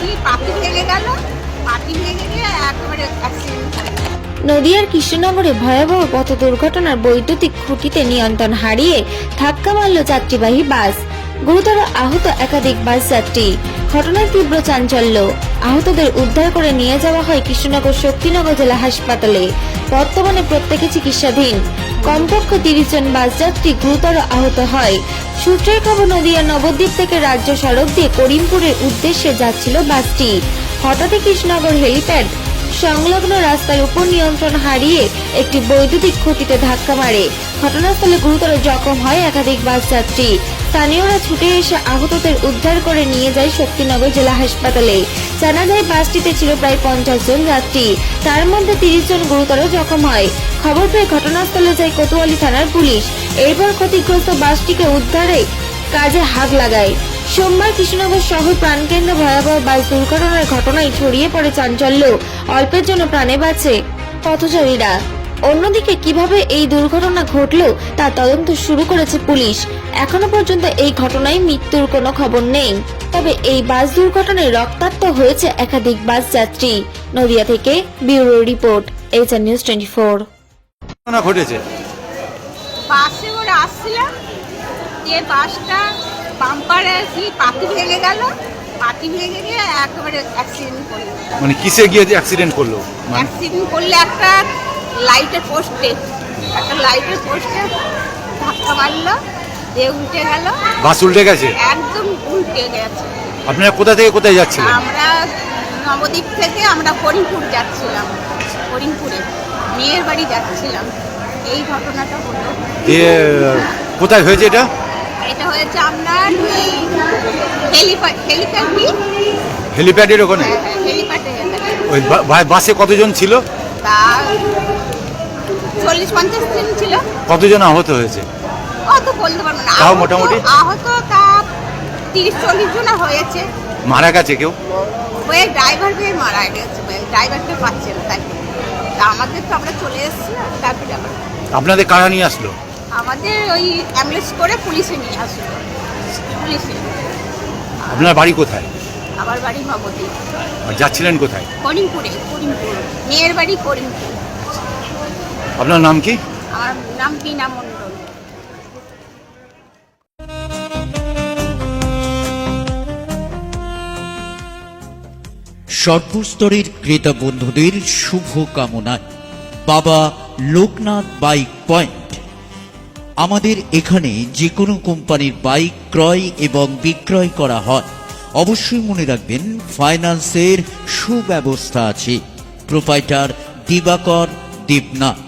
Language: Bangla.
কি ভেঙে গেল? ভেঙে গিয়ে একেবারে নদিয়ার কৃষ্ণনগরে ভয়াবহ পথ দুর্ঘটনার বৈদ্যুতিক খুঁটিতে নিয়ন্ত্রণ হারিয়ে ধাক্কা মারল যাত্রীবাহী বাস। গুরুতর আহত একাধিক বাস যাত্রী। ঘটনায় তীব্র চাঞ্চল্য। আহতদের উদ্ধার করে নিয়ে যাওয়া হয় কৃষ্ণনগর শক্তিনগর জেলা হাসপাতালে। বর্তমানে প্রত্যেকে চিকিৎসাধীন। কমপক্ষে তিরিশ জন বাস যাত্রী গুরুতর আহত হয়। সূত্রের খবর নদিয়া নবদ্বীপ থেকে রাজ্য সড়ক দিয়ে করিমপুরের উদ্দেশ্যে যাচ্ছিল বাসটি। হঠাৎই কৃষ্ণনগর হেলিপ্যাড সংলগ্ন রাস্তার উপর নিয়ন্ত্রণ হারিয়ে একটি বৈদ্যুতিক খুঁটিতে ধাক্কা মারে। ঘটনাস্থলে গুরুতর জখম হয় একাধিক বাস যাত্রী। স্থানীয়রা ছুটে এসে আহতদের উদ্ধার করে নিয়ে যায় শক্তিনগর জেলা হাসপাতালে। জানা যায়, বাসটিতে ছিল প্রায় পঞ্চাশ জন যাত্রী। তার মধ্যে তিরিশ জন গুরুতর জখম হয়। খবর পেয়ে ঘটনাস্থলে যায় কোতোয়ালি থানার পুলিশ। এরপর ক্ষতিগ্রস্ত বাসটিকে উদ্ধারে কাজে হাত লাগায়। সোমবার কৃষ্ণনগর শহর প্রাণকেন্দ্র ভয়াবহ বাস দুর্ঘটনার ঘটনায় ছড়িয়ে পড়ে চাঞ্চল্য। অল্পের জন্য প্রাণে বাঁচে পথচারীরা। অন্যদিকে কীভাবে এই দুর্ঘটনা ঘটল তা তদন্ত শুরু করেছে পুলিশ। এখনও পর্যন্ত এই ঘটনায় মৃত্যুর কোনো খবর নেই। তবে এই বাস দুর্ঘটনায় রক্তাক্ত হয়েছে একাধিক বাস যাত্রী। নদিয়া থেকে bureau report H news twenty four. ঘটেছে। বাসে করে আসছিলাম দিয়ে বাসটা বাম্পারে কি পাতি ভেঙে গেল। পাতি ভেঙে গিয়ে একেবারে অ্যাক্সিডেন্ট করল। মানে কিসে গিয়ে অ্যাক্সিডেন্ট করল? মানে অ্যাক্সিডেন্ট করলে একটা লাইটের পোস্টে একটা লাইটের পোস্টে ধাক্কা মারলো দিয়ে উল্টে গেল। বাস উল্টে গেছে? একদম উল্টে গেছে। আপনারা কোথা থেকে কোথায় যাচ্ছিলেন? আমরা নবদ্বীপ থেকে আমরা করিমপুর যাচ্ছিলাম। করিমপুরে মেয়ের বাড়ি যাচ্ছিলাম। এই ঘটনাটা হলো। দিয়ে কোথায় হয়েছে এটা? এটা হয়েছে আপনার ওই হেলিপ্যাড হেলিপ্যাডটি হেলিপ্যাডের ওখানে? হ্যাঁ হ্যাঁ হেলিপ্যাডে ওই বাসে কতজন ছিল? তা চল্লিশ পঞ্চাশ দিন ছিল। কতজন আহত হয়েছে? অত বলতে পারব না। তাও মোটামুটি? আহত তা তিরিশ চল্লিশ জন হয়েছে। মারা গেছে কেউ? ওই ড্রাইভার পেয়ে মারা গেছে। ড্রাইভারকে পাচ্ছে না তাই। তা আমাদের তো আমরা চলে এসেছি না, তারপরে আবার আপনাদের কারা নিয়ে আসলো? আমাদের ওই অ্যাম্বুলেন্স করে পুলিশে নিয়ে আসলো। পুলিশে। আপনার বাড়ি কোথায়? আমার বাড়ি আর যাচ্ছিলেন কোথায়? করিমপুরে করিমপুর। মেয়ের বাড়ি করিমপুর। আপনার নাম কি? আমার নাম বিনা মণ্ডল। সর্বস্তরের ক্রেতা বন্ধুদের শুভ কামনায় বাবা লোকনাথ বাইক পয়েন্ট। আমাদের এখানে যে কোনো কোম্পানির বাইক ক্রয় এবং বিক্রয় করা হয়। অবশ্যই মনে রাখবেন ফাইন্যান্সের সুব্যবস্থা আছে। প্রোপাইটার দিবাকর দেবনাথ।